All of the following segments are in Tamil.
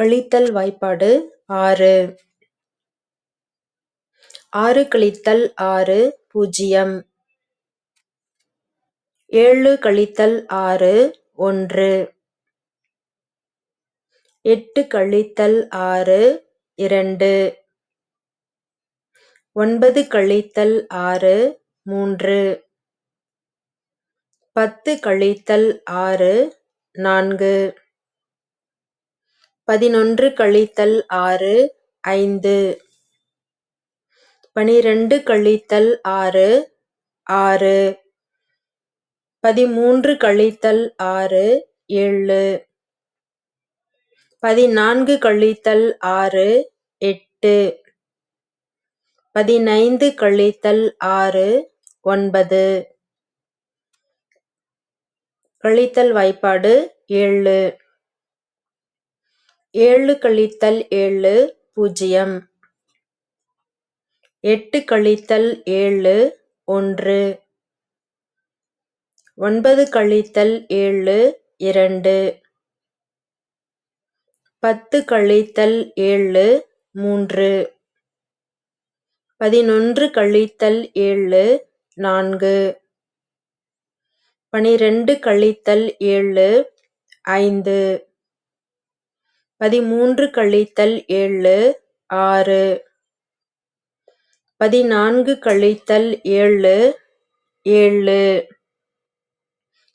கழித்தல் வாய்ப்பாடு ஆறு. ஆறு கழித்தல் ஆறு பூஜ்ஜியம். ஏழு கழித்தல் ஆறு ஒன்று. எட்டு கழித்தல் ஆறு இரண்டு. ஒன்பது கழித்தல் ஆறு மூன்று. பத்து கழித்தல் ஆறு நான்கு. பதினொன்று கழித்தல் ஆறு ஐந்து. பனிரெண்டு கழித்தல் ஆறு ஆறு. பதிமூன்று கழித்தல் ஆறு ஏழு. பதினான்கு கழித்தல் ஆறு எட்டு. பதினைந்து கழித்தல் ஆறு ஒன்பது. கழித்தல் வாய்ப்பாடு ஏழு. ஏழு கழித்தல் ஏழு பூஜ்ஜியம். எட்டு கழித்தல் ஏழு ஒன்று. ஒன்பது கழித்தல் ஏழு இரண்டு. பத்து கழித்தல் ஏழு மூன்று. பதினொன்று கழித்தல் ஏழு நான்கு. பனிரெண்டு கழித்தல் ஏழு ஐந்து. பதிமூன்று கழித்தல் ஏழு ஆறு. பதினான்கு கழித்தல் ஏழு ஏழு.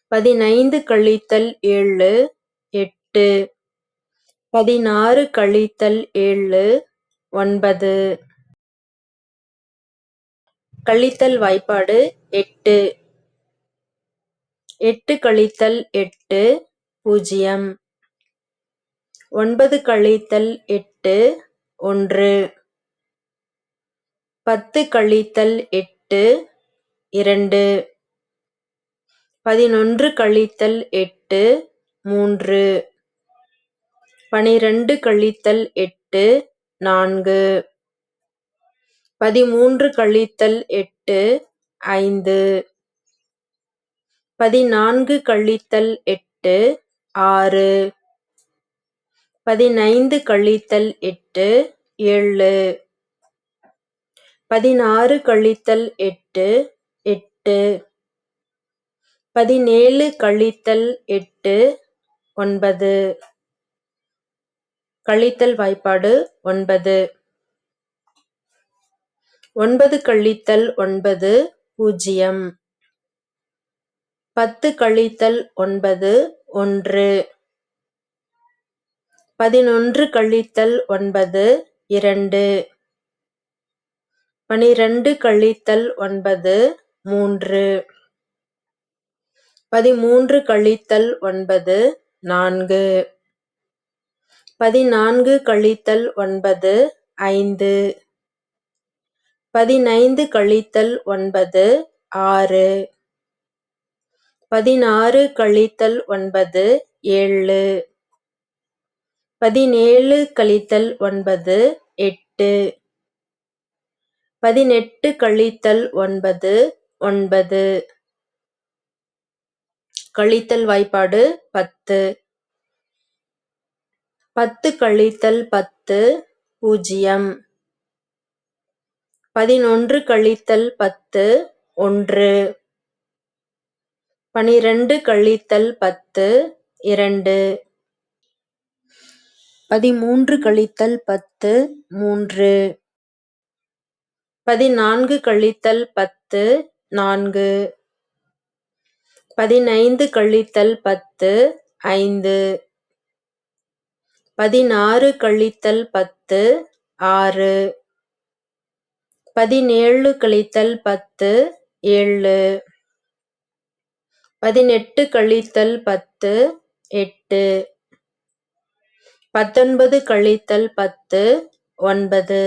பதினைந்து கழித்தல் ஏழு எட்டு. பதினாறு கழித்தல் ஏழு ஒன்பது. கழித்தல் வாய்ப்பாடு எட்டு. எட்டு கழித்தல் எட்டு பூஜ்ஜியம். ஒன்பது கழித்தல் எட்டு ஒன்று. பத்து கழித்தல் எட்டு இரண்டு. பதினொன்று கழித்தல் எட்டு மூன்று. பனிரெண்டு கழித்தல் எட்டு நான்கு. பதிமூன்று கழித்தல் எட்டு ஐந்து. பதினான்கு கழித்தல் எட்டு ஆறு. பதினைந்து கழித்தல் எட்டு ஏழு. பதினாறு கழித்தல் எட்டு எட்டு. பதினேழு கழித்தல் எட்டு ஒன்பது. கழித்தல் வாய்ப்பாடு ஒன்பது. ஒன்பது கழித்தல் ஒன்பது பூஜ்ஜியம். பத்து கழித்தல் ஒன்பது ஒன்று. பதினொன்று கழித்தல் ஒன்பது இரண்டு. பனிரெண்டு கழித்தல் ஒன்பது மூன்று. பதிமூன்று கழித்தல் ஒன்பது நான்கு. பதினான்கு கழித்தல் ஒன்பது ஐந்து. பதினைந்து கழித்தல் ஒன்பது ஆறு. பதினாறு கழித்தல் ஒன்பது ஏழு. பதினேழு கழித்தல் ஒன்பது எட்டு. பதினெட்டு கழித்தல் ஒன்பது ஒன்பது. கழித்தல் வாய்ப்பாடு பத்து. பத்து கழித்தல் பத்து பூஜ்ஜியம். பதினொன்று கழித்தல் பத்து ஒன்று. பனிரெண்டு கழித்தல் பத்து இரண்டு. பதிமூன்று கழித்தல் பத்து மூன்று. பதினான்கு கழித்தல் பத்து நான்கு. பதினைந்து கழித்தல் பத்து ஐந்து. பதினாறு கழித்தல் பத்து ஆறு. பதினேழு கழித்தல் பத்து ஏழு. பதினெட்டு கழித்தல் பத்து எட்டு. பத்தொன்பது கழித்தல் பத்து ஒன்பது.